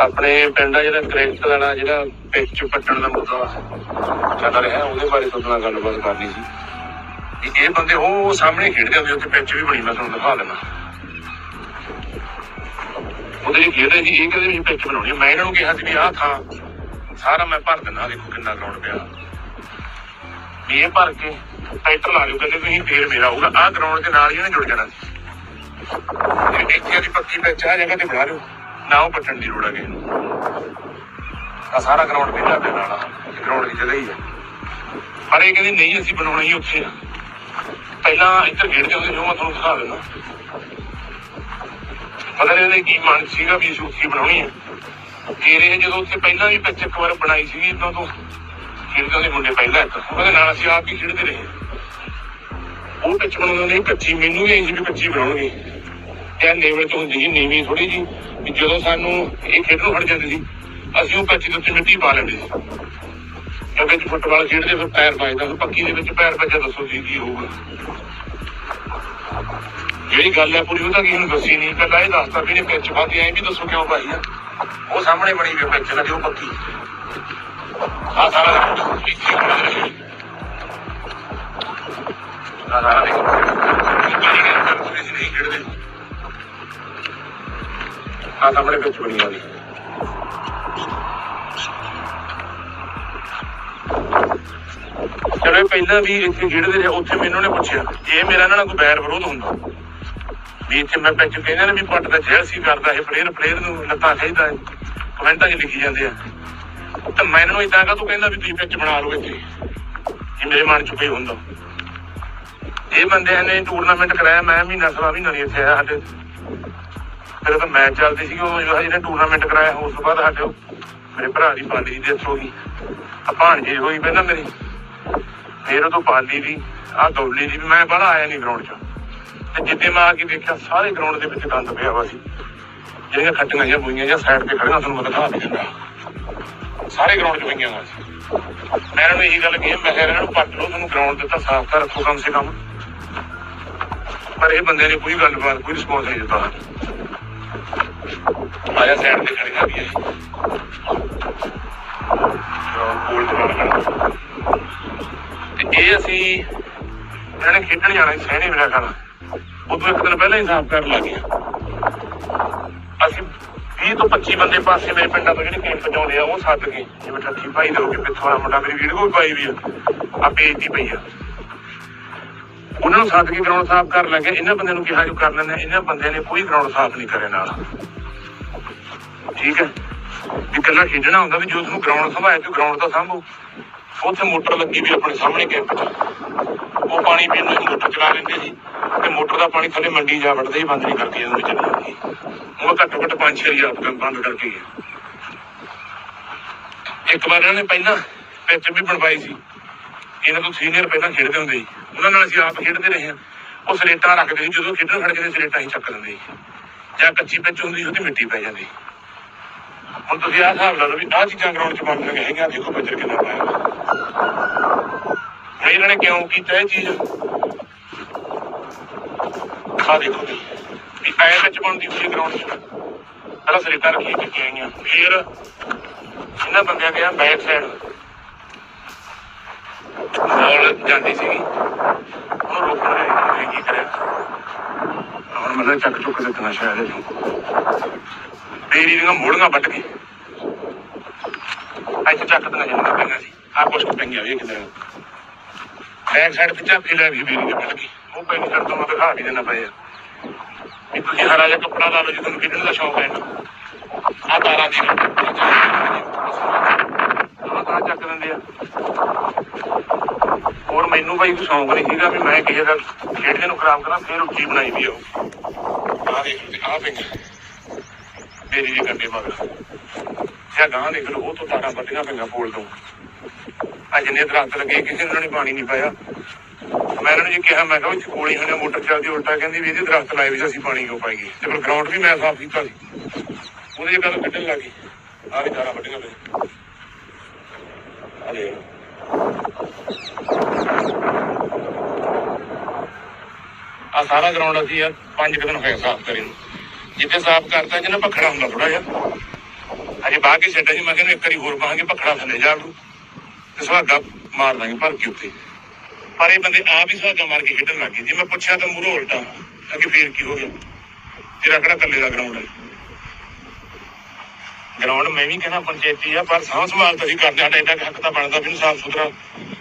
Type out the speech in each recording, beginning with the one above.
ਆਪਣੇ ਪਿੰਡ ਦਾ ਜਿਹੜਾ ਕ੍ਰਿਕਟ ਦਾ ਜਿਹੜਾ ਪਿੱਚ ਪੱਟਣ ਦਾ ਮੁੱਦਾ ਚੱਲ ਰਿਹਾ, ਉਹਦੇ ਬਾਰੇ ਤੁਹਾਡੇ ਨਾਲ ਗੱਲਬਾਤ ਕਰਨੀ ਸੀ। ਵੀ ਇਹ ਬੰਦੇ ਉਹ ਸਾਹਮਣੇ ਖੇਡਦੇ ਹੁੰਦੇ ਉੱਥੇ ਪਿੱਚ ਵੀ ਬਣੀ, ਮੈਂ ਤੁਹਾਨੂੰ ਦਿਖਾ ਦੇਣਾ ਉਹਦੇ ਜੀ ਖੇਡਦੇ ਜੀ ਇਹ ਕਹਿੰਦੇ ਵੀ ਪਿੱਚ ਬਣਾਉਣੀ ਮੈਂ ਇਹਨਾਂ ਨੂੰ ਕਿਹਾ ਸੀ ਵੀ ਆਹ ਥਾਂ, ਸਾਰਾ ਮੈਂ ਭਰ ਦਿੰਦਾ, ਦੇਖੋ ਕਿੰਨਾ ਗਰਾਊਂਡ ਪਿਆ। ਇਹ ਭਰ ਕੇ ਟਰੈਕਟਰ ਲਾ ਲਿਓ ਕਹਿੰਦੇ ਤੁਸੀਂ ਫੇਰ ਮੇਰਾ ਹੋਊਗਾ ਆਹ ਗਰਾਊਂਡ ਦੇ ਨਾਲ ਹੀ ਇਹਨੇ ਜੁੜ ਜਾਣਾ। ਸੀ ਇੱਥੇ ਦੀ ਪੱਕੀ ਪਿੱਚ ਆ ਜਗ੍ਹਾ ਤੇ ਬਣਾ ਲਿਓ। ਨਾ ਉਹ ਪੱਟਣ ਦੀ ਲੋੜ ਹੈ ਆ ਸਾਰਾ ਗਰਾਊਂਡ ਵੀ ਢਾਬੇ ਨਾਲ ਗਰਾਊਂਡ ਦੀ ਜਗ੍ਹਾ ਹੀ ਹੈ ਪਰ ਇਹ ਕਹਿੰਦੇ ਨਹੀਂ, ਅਸੀਂ ਬਣਾਉਣਾ ਹੀ ਉੱਥੇ ਆ। ਪਹਿਲਾਂ ਇੱਧਰ ਖੇਡਦੇ ਹੁੰਦੇ ਸੀ ਮੈਂ ਤੁਹਾਨੂੰ ਦਿਖਾ ਦਿੰਦਾ। ਪਤਾ ਨਹੀਂ ਇਹਦੇ ਕੀ ਮਨ ਸੀਗਾ ਵੀ ਅਸੀਂ ਬਣਾਉਣੀ ਹੈ ਫਿਰ ਜਦੋਂ ਉੱਥੇ ਪਹਿਲਾਂ ਵੀ ਪਿੱਚ ਇੱਕ ਵਾਰ ਬਣਾਈ ਸੀਗੀ, ਇਦਾਂ ਤੋਂ ਖੇਡਦੇ ਹੁੰਦੇ ਮੁੰਡੇ ਪਹਿਲਾਂ ਇੱਕ ਉਹਦੇ ਨਾਲ ਅਸੀਂ ਆਪ ਹੀ ਖੇਡਦੇ ਰਹੇ। ਉਹ ਪਿੱਚ ਬਣਾਉਂਦੇ ਨੇ 25 ਮੈਨੂੰ ਵੀ ਇੰਜ ਵੀ 25 ਬਣਾਉਣਗੇ ਇਹ ਨੇਵੇਂ ਤੋਂ ਹੁੰਦੀ ਨੀਵੀਂ ਥੋੜੀ ਜੀ ਜਦੋਂ ਸਾਨੂੰ ਇਹ ਖੇਡਣੋਂ ਹਟ ਜਾਂਦੇ ਸੀ, ਅਸੀਂ ਉਹ ਕੱਚੀ ਦੇ ਉੱਤੇ ਮਿੱਟੀ ਪਾ ਲੈਂਦੇ ਸੀ। ਕਿਉਂਕਿ ਫੁੱਟਬਾਲ ਖੇਡਦੇ, ਫਿਰ ਪੈਰ ਵੱਜਦਾ, ਫਿਰ ਪੱਕੀ ਦੇ ਵਿੱਚ ਪੈਰ ਵੱਜਾ ਦੱਸੋ ਜੀ ਕੀ ਹੋਊਗਾ। ਜਿਹੜੀ ਗੱਲ ਹੈ ਪੂਰੀ, ਉਹ ਤਾਂ ਨੂੰ ਦੱਸੀ ਨਹੀਂ। ਪਹਿਲਾਂ ਇਹ ਦੱਸਦਾ ਵੀ ਇਹਨੇ ਪਿੱਚ ਪਾਤੀ ਐਂ ਵੀ ਦੱਸੋ ਕਿਉਂ ਪਾਈ ਆ। ਉਹ ਸਾਹਮਣੇ ਬਣੀ ਵੀ ਪਿੱਚ ਲੱਗੇ ਉਹ ਪੱਕੀ ਆ ਸਾਰਾ ਦੇਖੋ ਇੱਥੇ ਖੇਡਦੇ ਨੇ। ਨਹੀਂ ਖੇਡਦੇ ਆ ਸਾਹਮਣੇ ਪਿੱਚ ਬਣੀ ਹੋਈ ਚਲੋ ਪਹਿਲਾਂ ਵੀ ਇੱਥੇ ਖੇਡਦੇ ਰਹੇ, ਉੱਥੇ ਮੈਨੂੰ ਨੇ ਪੁੱਛਿਆ ਇਹ ਮੇਰਾ ਇਹਨਾਂ ਨਾਲ ਕੋਈ ਬੈਰ ਵਿਰੋਧ ਹੁੰਦਾ। ਵੀ ਇੱਥੇ ਮੈਂ ਪਿੱਚ ਕਹਿੰਦਾ ਨੇ ਵੀ ਪੱਟ ਦਾ ਜਹਿਰ ਸੀ ਕਰਦਾ, ਇਹ ਪਲੇਅਰ ਪਲੇਅਰ ਨੂੰ ਲੱਤਾਂ ਖਿੱਚਦਾ ਹੈ। ਕਮੈਂਟਾਂ 'ਚ ਲਿਖੀ ਜਾਂਦੇ ਆ। ਤਾਂ ਮੈਨੂੰ ਇਹਨਾਂ ਇਦਾਂ ਕਾ ਤੂੰ ਕਹਿੰਦਾ ਵੀ ਤੁਸੀਂ ਪਿੱਚ ਬਣਾ ਲਓ ਇੱਥੇ। ਇਹ ਮੇਰੇ ਮਨ 'ਚ ਕੋਈ ਹੁੰਦਾ। ਇਹ ਬੰਦਿਆਂ ਨੇ ਟੂਰਨਾਮੈਂਟ ਕਰਾਇਆ, ਮੈਂ ਮਹੀਨਾ ਸਵਾ ਮਹੀਨਾ ਨਹੀਂ ਇੱਥੇ ਆਇਆ ਸਾਡੇ। ਫਿਰ ਤਾਂ ਮੈਚ ਚੱਲਦੀ ਸੀ, ਉਹ ਜਿਹੜਾ ਜਿਹਨੇ ਟੂਰਨਾਮੈਂਟ ਕਰਾਇਆ, ਉਸ ਤੋਂ ਬਾਅਦ ਸਾਡੇ ਮੇਰੇ ਭਰਾ ਦੀ ਪਾਲੀ ਦੀ ਡੈਥ ਹੋ ਗਈ। ਆ ਭਾਣਜੇ ਹੋਈ ਪਹਿਲਾਂ ਮੇਰੀ। ਫਿਰ ਤੋਂ ਪਾਲੀ ਦੀ ਆ ਦੌਲੀ ਦੀ ਮੈਂ ਬਾਹਲਾ ਆਇਆ ਨਹੀਂ ਗਰਾਊਂਡ 'ਚ। ਤੇ ਜਿੱਦੇ ਮੈਂ ਆ ਕੇ ਦੇਖਿਆ, ਸਾਰੇ ਗਰਾਊਂਡ ਦੇ ਵਿੱਚ ਗੰਦ ਪਿਆ ਵਾ ਸੀ। ਜਿਹੜੀਆਂ ਖੱਟੀਆਂ ਜਾਂ ਬੋਈਆਂ ਜਾਂ ਸਾਈਡ ਤੇ ਖੜੀਆਂ, ਤੁਹਾਨੂੰ ਮੈਂ ਦਿਖਾ ਦਿੰਦਾ ਸਾਰੇ ਗਰਾਊਂਡ 'ਚ ਪਈਆਂ ਵਾ ਸੀ। ਮੈਂ ਇਹਨਾਂ ਨੂੰ ਇਹੀ ਗੱਲ ਕਹੀ, ਮੈਂ ਕਿਹਾ ਇਹਨਾਂ ਨੂੰ ਪੱਟ ਲਓ, ਤੁਹਾਨੂੰ ਗਰਾਊਂਡ ਦਿੱਤਾ, ਸਾਫ਼ ਤਾਂ ਰੱਖੋ ਕਮ ਸੇ ਕਮ। ਪਰ ਇਹ ਬੰਦੇ ਨੇ ਕੋਈ ਗੱਲਬਾਤ, ਕੋਈ ਰਿਸਪੌਂਸ ਨਹੀਂ ਦਿੱਤਾ। ਆਇਆ ਸਾਈਡ ਤੇ ਖੜੀਆਂ ਵੀ ਹੈ, ਕੋਲ ਤੇ ਇਹ ਅਸੀਂ, ਇਹਨਾਂ ਨੇ ਖੇਡਣ ਜਾਣਾ ਸੀ, ਸਹਿਣੇ ਮੇਰਾ ਖਾਣਾ ਉਦੋਂ ਇੱਕ ਦਿਨ ਪਹਿਲਾਂ ਹੀ ਸਾਫ਼ ਕਰਨ ਲੱਗ ਗਏ। ਅਸੀਂ 20 ਤੋਂ 25 ਬੰਦੇ ਪਾਸੇ ਮੇਰੇ ਪਿੰਡਾਂ ਤੋਂ ਜਿਹੜੇ ਕੈਂਪ ਚ ਆ, ਉਹ ਸੱਦ ਕੇ, ਜਿਵੇਂ ਠੱਠੀ ਭਾਈ ਦੇ ਹੋ ਕੇ ਪਿੱਥੋਂ ਵਾਲਾ ਮੁੰਡਾ, ਮੇਰੀ ਵੀਡੀਓ ਵੀ ਪਾਈ ਵੀ ਆ। ਆ ਪੇਜ ਦੀ ਪਈ ਆ। ਉਹਨਾਂ ਨੂੰ ਸੱਦ ਕੇ ਗਰਾਊਂਡ ਸਾਫ਼ ਕਰਨ ਲੱਗੇ ਇਹਨਾਂ ਬੰਦਿਆਂ ਨੂੰ ਕਿਹਾ ਜੋ ਕਰ ਲੈਂਦੇ ਇਹਨਾਂ ਬੰਦਿਆਂ ਨੇ ਕੋਈ ਗਰਾਊਂਡ ਸਾਫ਼ ਨਹੀਂ ਕਰੇ ਨਾਲ। ਠੀਕ ਹੈ? ਇਕੱਲਾ ਖੇਡਣਾ ਹੁੰਦਾ ਵੀ ਜੋ ਤੁਹਾਨੂੰ ਗਰਾਊਂਡ ਸੰਭਾਇਆ ਤੇ ਗਰਾਊਂਡ ਦਾ ਸੰਭੋ। ਉੱਥੇ ਮੋਟਰ ਲੱਗੀ ਵੀ ਆਪਣੇ ਸਾਹਮਣੇ ਕੈਂਪ 'ਚ। ਉਹ ਪਾਣੀ ਪੀਣ ਨੂੰ ਮੋਟਰ ਚਲਾ ਲੈਂਦੇ ਸੀ ਤੇ ਮੋਟਰ ਦਾ ਪਾਣੀ ਥੱਲੇ ਮੰਡੀ ਜਾ ਵੜਦੇ ਹੀ ਬੰਦ ਨਹੀਂ ਕਰਕੇ ਜਾਂਦੇ ਚਲੀ ਜਾਂਦੀ ਉਹ ਘੱਟੋ ਘੱਟ ਪੰਜ ਛੇ ਹਜ਼ਾਰ ਆਪ ਬੰਦ ਕਰਕੇ ਇੱਕ ਵਾਰ ਇਹਨਾਂ ਨੇ ਪਹਿਲਾਂ ਪਿੱਚ ਵੀ ਬਣਵਾਈ ਸੀ। ਇਹਨਾਂ ਤੋਂ ਸੀਨੀਅਰ ਪਹਿਲਾਂ ਖੇਡਦੇ ਹੁੰਦੇ ਸੀ। ਉਹਨਾਂ ਨਾਲ ਅਸੀਂ ਆਪ ਖੇਡਦੇ ਰਹੇ ਹਾਂ। ਉਹ ਸਲੇਟਾਂ ਰੱਖਦੇ ਸੀ। ਜਦੋਂ ਖੇਡਣ ਖੜ ਕੇ ਸਲੇਟਾਂ ਹੀ ਚੱਕ ਲੈਂਦੇ ਸੀ। ਜਾਂ ਕੱਚੀ ਪਿੱਚ ਹੁੰਦੀ ਉਹਦੀ ਮਿੱਟੀ ਪੈ ਜਾਂਦੀ ਹੁਣ ਤੁਸੀਂ ਆਹ ਹਿਸਾਬ ਲਾ ਲਓ ਵੀ ਆਹ ਚੀਜ਼ਾਂ ਗਰਾਊਂਡ 'ਚ ਬਣ ਰਹੀਆਂ ਹੈਗੀਆਂ ਦੇਖੋ ਬੱਚਰ ਕਿੰਨਾ ਪਾਇਆ ਇਹਨਾਂ ਨੇ ਕਿਉਂ ਕੀਤਾ ਇਹ ਚੀਜ਼? ਆ ਦੇਖੋ ਵੀ ਐ ਵਿੱਚ ਬਣਦੀ ਹੋਈ ਗਰਾਊਂਡ 'ਚ। ਪਹਿਲਾਂ ਸਲੇਟਾਂ ਰੱਖੀ ਕਿ ਆਈਆਂ। ਫਿਰ ਇਹਨਾਂ ਬੰਦਿਆਂ ਗਿਆ ਬੈਕ ਸਾਈਡ ਬਾਲ ਜਾਂਦੀ ਸੀਗੀ। ਉਹਨੂੰ ਰੋਕਣ ਦੇ ਲਈ ਕੀ ਕਰਿਆ? ਹੁਣ ਮਤਲਬ ਚੱਕ ਚੁੱਕ ਦਿੱਤਣਾ ਸ਼ਾਇਦ ਇਹਨੂੰ। ਤੇਰੀ ਦੀਆਂ ਮੋੜੀਆਂ ਵੱਟ ਕੇ। ਇੱਥੇ ਚੱਕ ਦੇਣਾ ਜਾਂਦਾ ਪੈਣਾ ਸੀ। ਆ ਕੁਛ ਪਈਆਂ ਵੀ ਕਿਤੇ। ਬੈਕ ਸਾਈਡ ਤੇ ਝਾਕੀ ਲੈ ਵੀ ਬੇਰੀ ਵੱਟ ਕੇ ਉਹ ਪੈਣੀ ਛੱਡ ਤੋਂ ਮੈਂ ਦਿਖਾ ਵੀ ਦੇਣਾ ਪਏ ਵੀ ਤੁਸੀਂ ਹਰਾ ਜਿਹਾ ਕੱਪੜਾ ਲਾ ਲਓ ਜੇ ਤੁਹਾਨੂੰ ਖੇਡਣ ਦਾ ਸ਼ੌਕ ਹੈ ਆ ਤਾਰਾਂ ਦੀ ਆ ਤਾਂ ਚੱਕ ਦਿੰਦੇ ਆ। ਹੋਰ ਮੈਨੂੰ ਬਈ ਸ਼ੌਂਕ ਨਹੀਂ ਸੀਗਾ ਵੀ ਮੈਂ ਕਿਸੇ ਦਾ ਖੇਡਦੇ ਨੂੰ ਖਰਾਬ ਕਰਾਂ, ਫਿਰ ਉੱਚੀ ਬਣਾਈ ਵੀ ਉਹ। ਆ ਦੇਖ ਆ ਪਈਆਂ ਮੇਰੀ ਜੀ ਕੰਡੇ ਮਗਰ। ਜਾਂ ਗਾਂ ਦੇਖ ਲਓ ਉਹ ਤੋਂ ਤਾਰਾਂ ਵੱਡੀਆਂ ਪਈਆਂ ਪੋਲ ਤੋਂ। ਆ ਜਿੰਨੇ ਦਰਖਤ ਲੱਗੇ, ਕਿਸੇ ਨੂੰ ਨਹੀਂ ਪਾਣੀ ਨਹੀਂ ਪਾਇਆ। ਮੈਂ ਇਹਨਾਂ ਨੂੰ ਜੀ ਕਿਹਾ, ਮੈਂ ਕਿਹਾ ਵੀ ਕੋਲੀ ਹੋਣੇ ਮੋਟਰ ਚੱਲਦੀ, ਉਲਟਾ ਕਹਿੰਦੀ ਵੀ ਇਹਦੇ ਦਰਖਤ ਲਾਏ ਵੀ ਅਸੀਂ ਪਾਣੀ ਕਿਉਂ ਪਾਈਏ। ਤੇ ਫਿਰ ਗਰਾਊਂਡ ਵੀ ਮੈਂ ਸਾਫ਼ ਕੀਤਾ ਸੀ। ਉਹਦੇ ਗੱਲ ਕੱਢਣ ਲੱਗੀ ਆ ਵੀ ਤਾਰਾਂ ਵੱਡੀਆਂ ਪਈਆਂ। ਅਰੇ ਆ ਸਾਰਾ ਗਰਾਊਂਡ ਅਸੀਂ ਯਾਰ ਪੰਜ ਦਿਨ ਹੋਏ ਸਾਫ਼ ਕਰੇ ਨੂੰ। ਜਿੱਥੇ ਸਾਫ਼ ਕਰਤਾ ਜਿਹਨਾਂ ਭਖੜਾ ਹੁੰਦਾ ਥੋੜਾ ਜਿਹਾ। ਅਜੇ ਬਾਅਦ ਕੇ ਛੱਡਿਆ ਜੀ ਮੈਂ ਕਹਿੰਦਾ ਇੱਕ ਵਾਰੀ ਹੋਰ ਪਾਵਾਂਗੇ ਭਖੜਾ ਥੱਲੇ ਜਾ ਵੜੂ। ਤੇ ਸੁਹਾਗਾ ਮਾਰ ਦਾਂਗੇ ਭਰ ਕੇ ਉੱਤੇ ਪਰ ਇਹ ਬੰਦੇ ਆਪ ਹੀ ਸੁਹਾਗਾ ਮਾਰ ਕੇ ਖੇਡਣ ਲੱਗ ਗਏ। ਜੇ ਮੈਂ ਪੁੱਛਿਆ ਤਾਂ ਮੂਰੋ ਉਲਟਾ। ਅੱਗੇ ਫੇਰ ਕੀ ਹੋ ਗਿਆ? ਤੇਰਾ ਕਿਹੜਾ ਕੱਲੇ ਦਾ ਗਰਾਊਂਡ ਹੈ? ਗਰਾਊਂਡ ਮੈਂ ਵੀ ਕਹਿੰਦਾ ਪੰਚਾਇਤੀ ਆ, ਪਰ ਸਾਂਭ ਸੰਭਾਲ ਤਾਂ ਅਸੀਂ ਕਰਦੇ ਸਾਡਾ ਏਡਾ ਹੱਕ ਤਾਂ ਬਣਦਾ ਵੀ ਸਾਫ਼ ਸੁਥਰਾ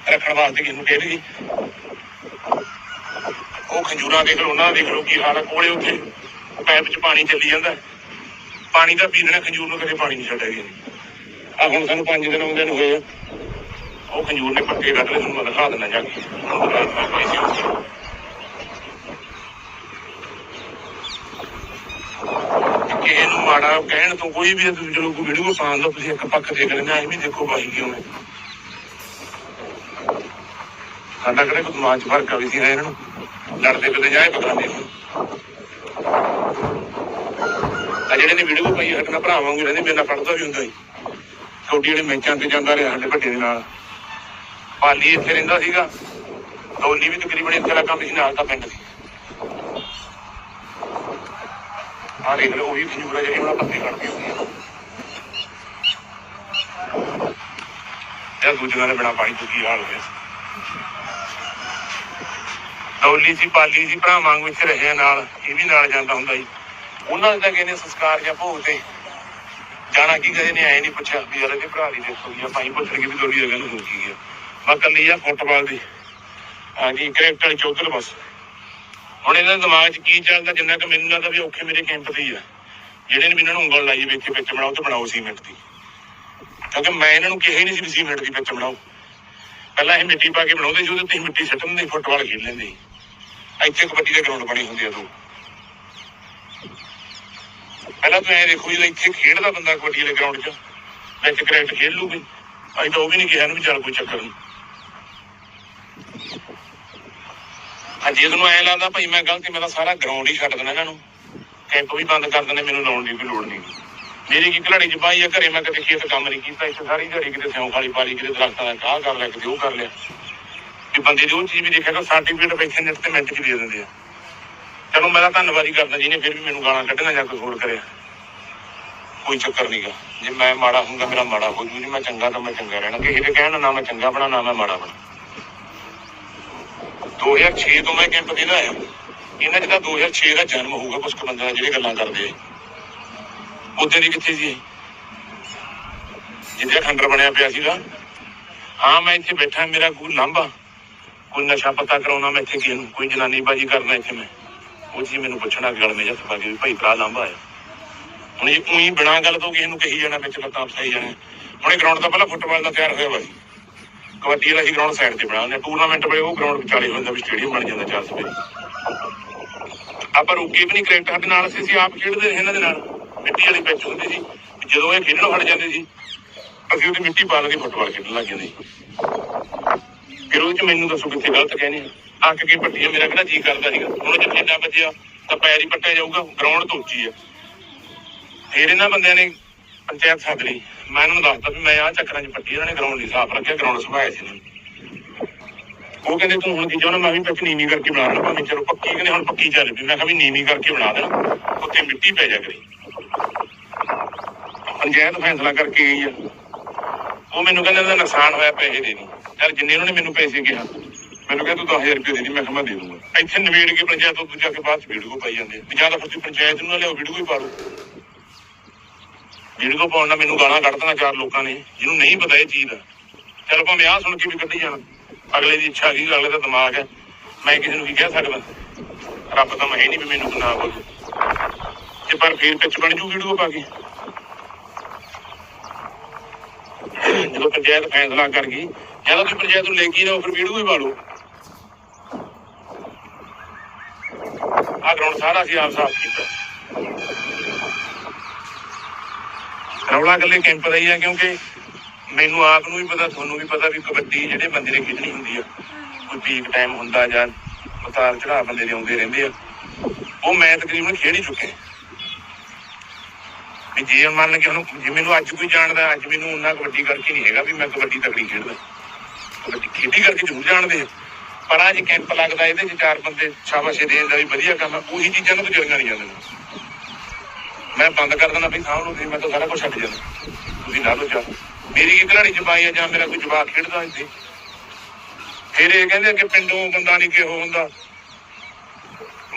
ਰੱਖਣ ਵਾਸਤੇ ਕਿਸ ਨੂੰ ਕਹਿ ਰਹੀ ਉਹ ਖੰਜੂਰਾ ਦੇਖ ਲਓ, ਉਹਨਾਂ ਦਾ ਦੇਖ ਲਓ ਕੀ ਹਾਲ ਹੈ ਕੋਲੇ ਉੱਥੇ ਪੈਪ 'ਚ ਪਾਣੀ ਚੱਲੀ ਜਾਂਦਾ। ਪਾਣੀ ਦਾ ਪੀਣਾ ਖੰਜੂਰ ਨੂੰ ਕਦੇ ਪਾਣੀ ਨਹੀਂ ਛੱਡਿਆ ਗਿਆ ਆ ਹੁਣ ਸਾਨੂੰ 5 ਦਿਨ ਆਉਂਦੇ ਨੂੰ ਹੋਏ ਆ। ਉਹ ਖੰਜੂਰ ਨੇ ਪੱਕੇ ਕੱਢ ਲਏ, ਤੁਹਾਨੂੰ ਮੈਂ ਦਿਖਾ ਦਿੰਦਾ ਜਾ ਕੇ। ਕਿਸੇ ਨੂੰ ਮਾੜਾ ਕਹਿਣ ਤੋਂ ਕੋਈ ਵੀ ਤੁਸੀਂ ਚਲੋ ਕੋਈ ਵੀਡੀਓ ਪਾਉਣ ਦਾ, ਤੁਸੀਂ ਇੱਕ ਪੱਖ ਦੇਖ ਲੈਣਾ ਐਵੇਂ ਦੇਖੋ ਬਾਈ ਕਿਉਂ ਹੈ ਸਾਡਾ ਕਿਹੜੇ ਕੋਈ ਦਿਮਾਗ 'ਚ ਫ਼ਰਕ ਆ ਵੀ ਸੀ ਇਹਨਾਂ ਨੂੰ ਲੜਦੇ ਕਿਤੇ ਜਾਏ ਪਤਾ ਨੂੰ ਆ ਜਿਹੜੇ ਨੇ ਵੀਡੀਓ ਪਾਈ ਹਟਣਾ ਭਰਾ ਰਹਿੰਦੇ ਮੇਰੇ ਨਾਲ ਪੜਦਾ ਵੀ ਹੁੰਦਾ ਸੀ। ਛੋਟੀ ਜਿਹੜੇ ਮੈਚਾਂ ਤੇ ਜਾਂਦਾ ਰਿਹਾ ਸਾਡੇ ਵੱਡੇ ਦੇ ਨਾਲ। ਪਾਲੀ ਇੱਥੇ ਰਹਿੰਦਾ ਸੀਗਾ। ਦੋਲੀ ਵੀ ਤਕਰੀਬਨ ਇੱਥੇ ਦਾ ਕੰਮ ਸੀ, ਨਾਲ ਦਾ ਪਿੰਡ ਸੀ। ਆ ਦੇਖ ਲਓ, ਉਹੀ ਖਜੂਰਾ ਜਿਹੜੀ ਉਹਨਾਂ ਪੱਤੇ ਕੱਢਦੀ ਹੁੰਦੀ ਆ ਇਹ ਦੂਜਿਆਂ ਦੇ ਬਿਨਾ ਪਾਣੀ ਤੋਂ ਕੀ ਹਾਲ ਹੋਇਆ? ਸੀ ਸੀ ਪਾਲੀ ਸੀ ਭਰਾ ਵਾਂਗ ਇੱਥੇ ਰਹੇ ਨਾਲ, ਇਹ ਵੀ ਨਾਲ ਜਾਂਦਾ ਹੁੰਦਾ ਸੀ ਉਹਨਾਂ ਦੇ ਤਾਂ ਕਹਿੰਦੇ ਸੰਸਕਾਰ ਜਾਂ ਭੋਗ ਤੇ ਜਾਣਾ ਕੀ ਕਦੇ ਨੇ ਐ ਨਹੀਂ ਪੁੱਛਿਆ ਵੀ ਯਾਰ ਇਹਦੇ ਭਰਾ ਦੀ ਦੇਖੋ ਜੀ ਭਾਈ ਪੁੱਛਣਗੇ ਵੀ ਦੌਲੀ ਅਗਨ ਹੋ ਗਈ ਆ। ਮੈਂ ਕੱਲੀ ਆ ਫੁੱਟਬਾਲ ਦੀ। ਹਾਂਜੀ, ਕ੍ਰਿਕਟ ਵਾਲੀ ਚੌਧਰ ਬਸ। ਹੁਣ ਇਹਨਾਂ ਦੇ ਦਿਮਾਗ 'ਚ ਕੀ ਚੱਲਦਾ, ਜਿੰਨਾ ਕਿ ਮੈਨੂੰ ਲੱਗਦਾ ਵੀ ਔਖੇ ਮੇਰੇ ਕੈਂਪ ਤੇ ਹੀ ਆ। ਜਿਹੜੇ ਨੇ ਮੈਨੂੰ ਉਂਗਲ ਲਾਈ ਵੀ ਵਿੱਚ ਬਣਾਓ ਤੇ ਬਣਾਓ ਸੀਮੈਂਟ ਦੀ। ਕਿਉਂਕਿ ਮੈਂ ਇਹਨਾਂ ਨੂੰ ਕਿਹਾ ਹੀ ਨਹੀਂ ਸੀ ਵੀ ਸੀਮੈਂਟ ਦੀ ਵਿੱਚ ਬਣਾਓ। ਪਹਿਲਾਂ ਇਹ ਮਿੱਟੀ ਪਾ ਕੇ ਬਣਾਉਂਦੇ ਸੀ, ਉਹਦੇ ਤੇ ਮਿੱਟੀ ਸੱਟਣ ਦੇ, ਫੁੱਟਬਾਲ ਖੇਡ ਲੈਂਦੇ ਇੱਥੇ ਕਬੱਡੀ ਦੇ ਗਰਾਊਂਡ ਬਣੀ ਹੁੰਦੀ ਆ ਦੋ। ਪਹਿਲਾਂ ਤੁਸੀਂ ਇਹ ਦੇਖੋ ਜਦੋਂ ਇੱਥੇ ਖੇਡਦਾ ਬੰਦਾ ਕਬੱਡੀ ਦੇ ਗਰਾਊਂਡ 'ਚ, ਵਿੱਚ ਕ੍ਰਿਕਟ ਖੇਡ ਲੂਗੀ ਅਸੀਂ ਤਾਂ ਉਹ ਵੀ ਨਹੀਂ ਕਿਹਾ ਨੂੰ ਚੱਲ ਕੋਈ ਚੱਕਰ ਨਹੀਂ। ਹਾਂਜੀ ਤੁਹਾਨੂੰ ਐ ਲੱਗਦਾ, ਭਾਈ ਮੈਂ ਗਲਤੀ, ਮੈਂ ਤਾਂ ਸਾਰਾ ਗਰਾਊਂਡ ਹੀ ਛੱਡ ਦੇਣਾ ਇਹਨਾਂ ਨੂੰ। ਕੈਂਪ ਵੀ ਬੰਦ ਕਰ ਦੇਣੇ ਮੈਨੂੰ ਲਾਉਣ ਦੀ ਕੋਈ ਲੋੜ ਨਹੀਂ। ਮੇਰੀ ਕੀ ਘਲਾੜੀ ਚ ਪਾਈ ਆ, ਘਰੇ ਮੈਂ ਕਦੇ ਖੇਤ ਕੰਮ ਨਹੀਂ ਕੀਤਾ, ਇੱਥੇ ਸਾਰੀ ਦਿਹਾੜੀ ਕਿਤੇ ਸਿਉਂ ਖਾਲੀ ਪਾਲੀ, ਕਿਤੇ ਦਰਖਤਾਂ ਦਾ ਕਾਹ ਕਰ ਲਿਆ, ਕਿਤੇ ਉਹ ਕਰ ਲਿਆ। ਕਿ ਬੰਦੇ ਦੀ ਉਹ ਚੀਜ਼ ਵੀ ਦੇਖਿਆ ਕਿ ਸਰਟੀਫਿਕੇਟ ਬੈਠੇ ਨੇ ਤੇ ਮਿੰਟ ਚ ਦੇ ਦਿੰਦੇ ਆ। ਚਲੋ ਮੈਂ ਤਾਂ ਧੰਨਵਾਦੀ ਕਰਦਾ ਜਿਹਨੇ ਫਿਰ ਵੀ ਮੈਨੂੰ ਗਾਲਾਂ ਕੱਢਣਾ ਜਾਂ ਕੋਈ ਹੋਰ ਕਰਿਆ। ਕੋਈ ਚੱਕਰ ਨਹੀਂਗਾ ਜੇ ਮੈਂ ਮਾੜਾ ਹੁੰਦਾ, ਮੇਰਾ ਮਾੜਾ ਹੋ ਜੂ। ਜੇ ਮੈਂ ਚੰਗਾ ਤਾਂ ਮੈਂ ਚੰਗਾ ਰਹਿਣਾ। ਕਿਸੇ ਦੇ ਕਹਿਣ ਨਾ ਮੈਂ ਚੰਗਾ ਬਣਾ, ਨਾ ਮੈਂ ਮਾੜਾ ਬਣਾ। 2006 ਤੋਂ ਮੈਂ ਕੈਂਪ ਦੇ ਆਇਆ। ਇਹਨਾਂ ਚ ਤਾਂ 2006 ਦਾ ਜਨਮ ਹੋਊਗਾ ਕੁਝ ਕੁ ਜਿਹੜੇ ਗੱਲਾਂ ਕਰਦੇ ਆ। ਉਦੋਂ ਦੀ ਕਿੱਥੇ ਸੀ? ਜਿੱਥੇ ਖੰਡਰ ਬਣਿਆ ਪਿਆ ਸੀਗਾ। ਹਾਂ, ਮੈਂ ਇੱਥੇ ਬੈਠਾ, ਮੇਰਾ ਕੋਈ ਲਾਂਭਾ। ਕੋਈ ਨਸ਼ਾ ਪਤਾ ਕਰਾਉਣਾ ਮੈਂ ਇੱਥੇ ਕਿਸੇ ਕੋਈ ਜਨਾਨੀ ਬਾਜੀ ਕਰਨਾ ਇੱਥੇ ਮੈਂ। ਉਹ ਜੀ ਮੈਨੂੰ ਪੁੱਛਣਾ ਗਲ ਮੇ ਜੱਟ ਪਾ ਕੇ ਵੀ ਭਾਈ ਭਰਾ ਲਾਂਭਾ ਆਇਆ ਹੁਣ ਇਹ ਉਹੀ ਬਿਨਾਂ ਗੱਲ ਤੋਂ ਕਿਸੇ ਨੂੰ ਕਹੀ ਜਾਣਾ, ਵਿੱਚ ਲੱਤਾਂ ਫਸਾਈ ਜਾਣਾ। ਹੁਣ ਇਹ ਗਰਾਊਂਡ ਤਾਂ ਪਹਿਲਾਂ ਫੁੱਟਬਾਲ ਦਾ ਤਿਆਰ ਹੋਇਆ ਵਾ ਕਬੱਡੀ ਵਾਲਾ ਹੀ ਗਰਾਊਂਡ ਸਾਈਡ ਤੇ ਬਣਾਉਂਦੇ ਟੂਰਨਾਮੈਂਟ ਵੇਲੇ ਉਹ ਗਰਾਊਂਡ ਵਿਚਾਲੇ ਹੋ ਵੀ ਸਟੇਡੀਅਮ ਬਣ ਜਾਂਦਾ ਚਾਰ ਸਵੇਰੇ ਆਪਾਂ ਰੁਕੇ ਵੀ ਨਹੀਂ ਕ੍ਰਿਕਟ, ਸਾਡੇ ਨਾਲ ਅਸੀਂ ਆਪ ਖੇਡਦੇ ਇਹਨਾਂ ਦੇ ਨਾਲ। ਮਿੱਟੀ ਵਾਲੀ ਪਿੱਚ ਹੁੰਦੀ ਸੀ। ਜਦੋਂ ਇਹ ਖੇਡਣੋਂ ਹਟ ਜਾਂਦੇ ਸੀ, ਅਸੀਂ ਉਹਦੀ ਮਿੱਟੀ ਪਾ ਕੇ ਫੁੱਟਬਾਲ ਖੇਡਣ ਲੱਗ ਜਾਂਦੇ ਸੀ। ਫਿਰ ਉਹ ਚ ਮੈਨੂੰ ਦੱਸੋ ਕਿੱਥੇ ਗਲਤ ਕਹਿੰਦੇ ਆ। ਅੱਕ ਕੇ ਪੱਟੀ ਮੇਰਾ ਕਿਹੜਾ ਜੀ ਕਰਦਾ ਸੀਗਾ। ਹੁਣ ਜੇ ਖੇਡਾਂ ਵੱਜਿਆ, ਤਾਂ ਪੈਰ ਹੀ ਪੱਟਿਆ ਜਾਊਗਾ ਗਰਾਊਂਡ ਤੋਂ ਉੱਚੀ ਆ। ਫਿਰ ਇਹਨਾਂ ਬੰਦਿਆਂ ਨੇ ਪੰਚਾਇਤ ਸੱਦ ਲਈ। ਮੈਂ ਇਹਨਾਂ ਨੂੰ ਦੱਸਤਾ ਵੀ ਮੈਂ ਆਹ ਚੱਕਰਾਂ 'ਚ ਪੱਟੀ ਇਹਨਾਂ ਨੇ ਗਰਾਊਂਡ ਨਹੀਂ ਸਾਫ਼ ਰੱਖਿਆ ਗਰਾਊਂਡ ਸੁਭਾਇਆ ਸੀ ਇਹਨਾਂ ਨੇ। ਉਹ ਕਹਿੰਦੇ, ਤੂੰ ਹੁਣ ਕੀ ਚਾਹੁੰਦਾ ਮੈਂ ਵੀ ਪਿੱਛ ਨੀਵੀਂ ਕਰਕੇ ਬਣਾ ਦੇਣਾ ਭਾਵੇਂ, ਚਲੋ ਪੱਕੀ ਕਹਿੰਦੇ ਹੁਣ ਪੱਕੀ ਚੱਲ ਪਈ ਮੈਂ ਕਿਹਾ ਵੀ ਨੀਵੀਂ ਕਰਕੇ ਬਣਾ ਦੇਣਾ ਉੱਤੇ ਮਿੱਟੀ ਪੈ ਜਾ ਕਰੀ। ਪੰਚਾਇਤ ਫੈਸਲਾ ਕਰਕੇ ਗਈ ਆ। ਉਹ ਮੈਨੂੰ ਕਹਿੰਦੇ ਇਹਦਾ ਨੁਕਸਾਨ ਹੋਇਆ, ਪੈਸੇ ਦੇ ਦੀ। ਯਾਰ ਜਿੰਨੇ ਉਹਨਾਂ ਨੇ ਮੈਨੂੰ ਪੈਸੇ ਕਿਹਾ, ਮੈਨੂੰ ਕਹਿੰਦਾ ਤੂੰ 10000 ਰੁਪਏ ਦੇ ਦੀ, ਮੈਂ ਕਿਹਾ ਮੈਂ ਦੇ ਦੂੰਗਾ। ਇੱਥੇ ਨਵੇੜ ਕੇ ਪੰਚਾਇਤ ਤੋਂ ਦੂਜਾ ਕੇ ਬਾਅਦ ਵੀਡੀਓ ਪਾਈ ਜਾਂਦੇ ਜਾਂ ਤਾਂ ਫਿਰ ਪੰਚਾਇਤ ਨੂੰ ਲਿਆਓ, ਵੀਡੀਓ ਹੀ ਪਾ ਲਓ ਵੀਡੀਓ ਪਾਉਣ ਨਾਲ ਮੈਨੂੰ ਗਾਲਾਂ ਕੱਢ ਦੇਣਾ ਚਾਰ ਲੋਕਾਂ ਨੇ, ਜਿਹਨੂੰ ਨਹੀਂ ਪਤਾ ਇਹ ਚੀਜ਼ ਦਾ। ਚਲ ਭਾਵੇਂ ਆਹ ਸੁਣ ਕੇ ਵੀ ਕੱਢੀ ਜਾਣ। ਅਗਲੇ ਦੀ ਇੱਛਾ ਕੀ ਅਗਲੇ ਦਾ ਦਿਮਾਗ ਹੈ। ਮੈਂ ਕਿਸੇ ਨੂੰ ਕੀ ਕਹਿ ਸਕਦਾ? ਰੱਬ ਤਾਂ ਮੈਂ ਹੈ ਨਹੀਂ ਵੀ ਮੈਨੂੰ ਨਾ ਬੋਲੇ ਤੇ ਪਰ ਫੇਰ ਪਿੱਛ ਬਣ ਜੂ ਵੀਡੀਓ ਪਾ ਕੇ। ਜਦੋਂ ਪੰਚਾਇਤ ਫੈਸਲਾ ਕਰ ਗਈ ਜਦੋਂ ਤੁਸੀਂ ਪੰਚਾਇਤ ਨੂੰ ਲੈ ਕੇ ਨਾ ਫਿਰ ਵੀਡੀਓ ਹੀ ਪਾ ਲਓ। ਆਹ ਗਰਾਊਂਡ ਸਾਰਾ ਅਸੀਂ ਆਪ ਸਾਫ਼ ਕੀਤਾ। ਰੌਲਾ ਗੱਲੇ ਕੈਂਪ ਦਾ ਹੀ ਆ, ਕਿਉਂਕਿ ਮੈਨੂੰ ਆਪ ਨੂੰ ਵੀ ਪਤਾ, ਤੁਹਾਨੂੰ ਵੀ ਪਤਾ ਵੀ ਕਬੱਡੀ ਜਿਹੜੇ ਬੰਦੇ ਨੇ ਖੇਡਣੀ ਹੁੰਦੀ ਆ। ਕੋਈ ਪੀਕ ਟਾਈਮ ਹੁੰਦਾ ਜਾਂ ਉਤਾਰ ਚੜਾਅ ਬੰਦੇ ਦੇ ਆਉਂਦੇ ਰਹਿੰਦੇ ਆ। ਉਹ ਮੈਂ ਤਕਰੀਬਨ ਖੇਡ ਹੀ ਚੁੱਕਿਆ। ਵੀ ਜੇ ਮੰਨ ਕੇ ਹੁਣ ਜੇ ਮੈਨੂੰ ਅੱਜ ਕੋਈ ਜਾਣਦਾ, ਅੱਜ ਮੈਨੂੰ ਉਹਨਾਂ ਕਬੱਡੀ ਕਰਕੇ ਨਹੀਂ ਹੈਗਾ ਵੀ ਮੈਂ ਕਬੱਡੀ ਤਕੜੀ ਖੇਡਦਾ। ਕਬੱਡੀ ਖੇਡੀ ਕਰਕੇ ਜ਼ਰੂਰ ਜਾਣਦੇ ਆ। ਪਰਾਂ ਕੈਂਪ ਲੱਗਦਾ ਇਹਦੇ ਚ ਚਾਰ ਬੰਦੇ ਸ਼ਾਬਾਸ਼ੇ ਦੇਣ ਦਾ ਵੀ ਵਧੀਆ ਕੰਮ ਹੈ ਉਹੀ ਚੀਜ਼ਾਂ ਨੂੰ ਬਜ਼ੁਰਗਾਂ ਨਹੀਂ ਜਾਂਦੀਆਂ ਮੈਂ ਬੰਦ ਕਰ ਦਿੰਦਾ ਵੀ ਸਾਹਮਣੇ ਤੁਸੀਂ ਮੈਂ ਤਾਂ ਸਾਰਾ ਕੁਝ ਛੱਡ ਜਾਣਾ ਤੁਸੀਂ ਲਾ ਲਓ ਜਾ ਮੇਰੀ ਕੀ ਕਹਾਣੀ ਚ ਆ ਜਾਂ ਮੇਰਾ ਕੋਈ ਜਵਾਕ ਖੇਡਦਾ ਇੱਥੇ ਫਿਰ ਇਹ ਕਹਿੰਦੇ ਕਿ ਪਿੰਡੋਂ ਬੰਦਾ ਨਹੀਂ ਕਿਹੋ ਹੁੰਦਾ।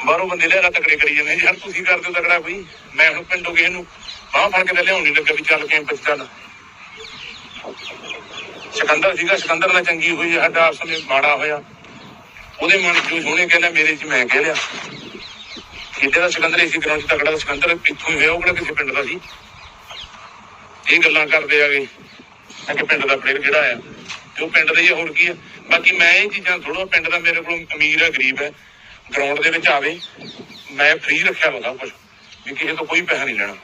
ਬਾਹਰੋਂ ਬੰਦੇ ਲਿਆ ਤਕੜੇ ਕਰੀ ਜਾਂਦੇ ਯਾਰ ਤੁਸੀਂ ਕਰਦੇ ਹੋ ਤਕੜਾ ਕੋਈ। ਮੈਂ ਹੁਣ ਪਿੰਡੋਂ ਕਿਸੇ ਨੂੰ ਬਾਹ ਫੜ ਕੇ ਤਾਂ ਲਿਆਉਣ ਨਹੀਂ ਵੀ ਚੱਲ ਕੈਂਪ ਚ ਚੱਲ। ਸਿਕੰਦਰ ਸੀਗਾ, ਸਿਕੰਦਰ ਨਾਲ ਚੰਗੀ ਹੋਈ ਸਾਡਾ ਆਪਸ ਵਿੱਚ ਮਾੜਾ ਹੋਇਆ। ਉਹਦੇ ਮਨ ਚ ਜੋ ਕਹਿੰਦਾ ਮੇਰੇ ਚ ਮੈਂ ਕਹਿ ਲਿਆ ਕਿਤੇ ਦਾ ਸਿਕੰਦਰ ਇਸੇ ਗਰਾਊਂਡ ਚ ਤਕੜਾ ਸਿਕੰਦਰ ਇੱਥੋਂ ਹੀ ਹੋਇਆ, ਉਹ ਕਿਹੜਾ ਕਿਸੇ ਪਿੰਡ ਦਾ ਸੀ? ਇਹ ਗੱਲਾਂ ਕਰਦੇ ਆਗੇ ਕਿ ਪਿੰਡ ਦਾ ਪਲੇਅਰ ਕਿਹੜਾ ਆ? ਤੇ ਉਹ ਪਿੰਡ ਦਾ ਹੀ ਹੋਰ ਕੀ ਆ? ਬਾਕੀ ਮੈਂ ਇਹ ਚੀਜ਼ਾਂ ਥੋੜਾ ਪਿੰਡ ਦਾ ਮੇਰੇ ਕੋਲ ਅਮੀਰ ਹੈ ਗਰੀਬ ਹੈ ਗਰਾਊਂਡ ਦੇ ਵਿੱਚ ਆਵੇ, ਮੈਂ ਫ੍ਰੀ ਰੱਖਿਆ ਵਾ ਸਭ ਕੁਝ ਵੀ ਕਿਸੇ ਤੋਂ ਕੋਈ ਪੈਸਾ ਨਹੀਂ ਲੈਣਾ।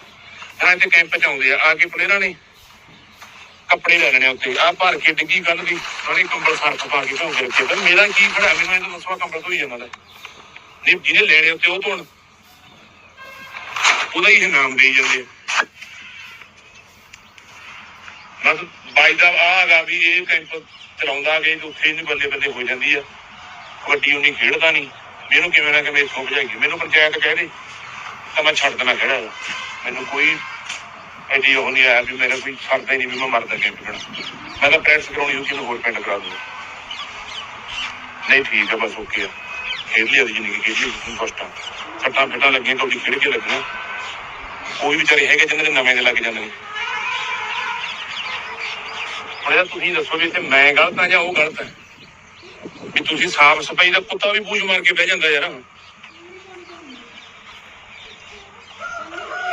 ਹੁਣ ਇੱਥੇ ਕੈਂਪ ਚ ਆਉਂਦੇ ਆ। ਆ ਕੇ ਪਲੇਅਰਾਂ ਨੇ। ਕੱਪੜੇ ਲੈ ਲੈਣੇ ਉੱਤੇ ਆ ਭਰ ਕੇ ਡਿੱਗੀ ਕੱਲ ਦੀ। ਨਾਲੇ ਕੰਬਲ ਸਰਫ ਪਾ ਕੇ ਧੋ ਕੇ ਰੱਖੇ ਤਾਂ ਮੇਰਾ ਕੀ ਖੜਾ ਮੈਨੂੰ ਇਹ ਦੱਸਵਾ ਕੰਬਲ ਧੋਈ ਜਾਂਦਾ। ਨਹੀਂ, ਜਿਹਨੇ ਲੈਣੇ ਉੱਤੇ ਉਹ ਧੋਣ। ਉਹਦਾ ਹੀ ਇਨਾਮ ਦੇਈ ਜਾਂਦੇ ਬਸ ਬਾਈ ਦਾ ਆ ਵੀ ਇਹ ਕੈਂਪ ਚਲਾਉਂਦਾ ਗਏ ਤੇ ਉੱਥੇ ਇਹਨੂੰ ਬੱਲੇ ਬੱਲੇ ਹੋ ਜਾਂਦੀ ਆ। ਕਬੱਡੀ ਉਹਨੀ ਖੇਡਦਾ ਨਹੀਂ। ਵੀ ਕਿਵੇਂ ਨਾ ਕਿਵੇਂ ਸੁੱਕ ਜਾਏਗੀ ਮੈਨੂੰ ਪੰਚਾਇਤ ਕਹਿ ਦੇ ਤਾਂ ਮੈਂ ਛੱਡ ਦੇਣਾ ਖੇੜਾ। ਮੈਨੂੰ ਕੋਈ ਐਡੀ ਉਹ ਨਹੀਂ ਆਇਆ ਵੀ ਮੇਰਾ ਕੋਈ ਸਰਦਾ ਹੀ ਨਹੀਂ ਵੀ ਮੈਂ ਮਰਦਾ ਕੈਂਪ ਖੇਡਣਾ ਮੈਂ ਤਾਂ ਪ੍ਰੈਕਟਿਸ ਕਰਾਉਣੀ ਹੋ ਕਿਨੂੰ ਹੋਰ ਪਿੰਡ ਕਰਾ ਦੂੰ ਨਹੀਂ ਠੀਕ ਆ, ਬਸ ਓਕੇ ਆ। ਖੇਡ ਲਿਆ ਦੀ ਜ਼ਿੰਦਗੀ, ਖੇਡ ਲਈ ਹੁਣ ਫਸਟ ਸੱਟਾਂ ਫਿੱਟਾਂ ਲੱਗੀਆਂ ਕਬੱਡੀ ਖੇਡ ਕੇ ਲੱਗਣਾ। ਕੋਈ ਵਿਚਾਰੇ ਹੈਗੇ ਜਿਹਨਾਂ ਦੇ ਨਵੇਂ ਦੇ ਲੱਗ ਜਾਂਦੇ ਨੇ। ਹੁਣ ਯਾਰ ਤੁਸੀਂ ਦੱਸੋ ਵੀ ਇੱਥੇ ਮੈਂ ਗਲਤ ਆ ਜਾਂ ਉਹ ਗਲਤ ਹੈ ਵੀ ਤੁਸੀਂ ਸਾਫ਼ ਸਫ਼ਾਈ ਦਾ ਕੁੱਤਾ ਵੀ ਪੂਛ ਮਾਰ ਕੇ ਬਹਿ ਜਾਂਦਾ ਯਾਰ।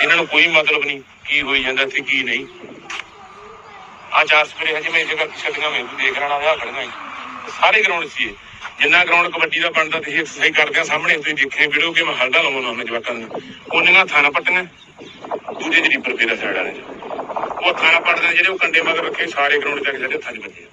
ਇਹਨਾਂ ਨੂੰ ਕੋਈ ਮਤਲਬ ਨਹੀਂ ਕੀ ਹੋਈ ਜਾਂਦਾ ਇੱਥੇ, ਕੀ ਨਹੀਂ। ਆ ਚਾਰ ਸਪਰੇ ਹਜੇ ਮੈਂ ਜਗ੍ਹਾ ਛੱਡੀਆਂ ਮੈਂ ਦੇਖ ਰਹਾ ਆ ਖੜਨਾ ਸਾਰੇ ਗਰਾਊਂਡ ਸੀ ਜਿੰਨਾ ਗਰਾਊਂਡ ਕਬੱਡੀ ਦਾ ਬਣਦਾ ਤੁਸੀਂ ਐਕਸਰਸਾਈਜ਼ ਕਰਦੇ ਆ ਸਾਹਮਣੇ, ਤੁਸੀਂ ਦੇਖੇ ਵੀਡੀਓ ਕਿ ਮੈਂ ਹਲਦਾ ਲਾਉਣਾ ਉਹਨਾਂ ਜਵਾਕਾਂ ਨੂੰ। ਉਹਨੀਆਂ ਥਾਣਾ ਪੱਟਣਾ। ਦੂਜੇ ਜਿਹੜੀ ਪਰ ਸਾਈਡ ਵਾਲੇ ਉਹ ਥਾਣਾ ਪੱਟਦੇ ਨੇ ਜਿਹੜੇ ਉਹ ਕੰਡੇ ਮਗਰ ਰੱਖੇ, ਸਾਰੇ ਗਰਾਊਂਡ ਚੱਕ ਕੇ ਸਾਡੇ ਹੱਥਾਂ 'ਚ ਵੱਜੇ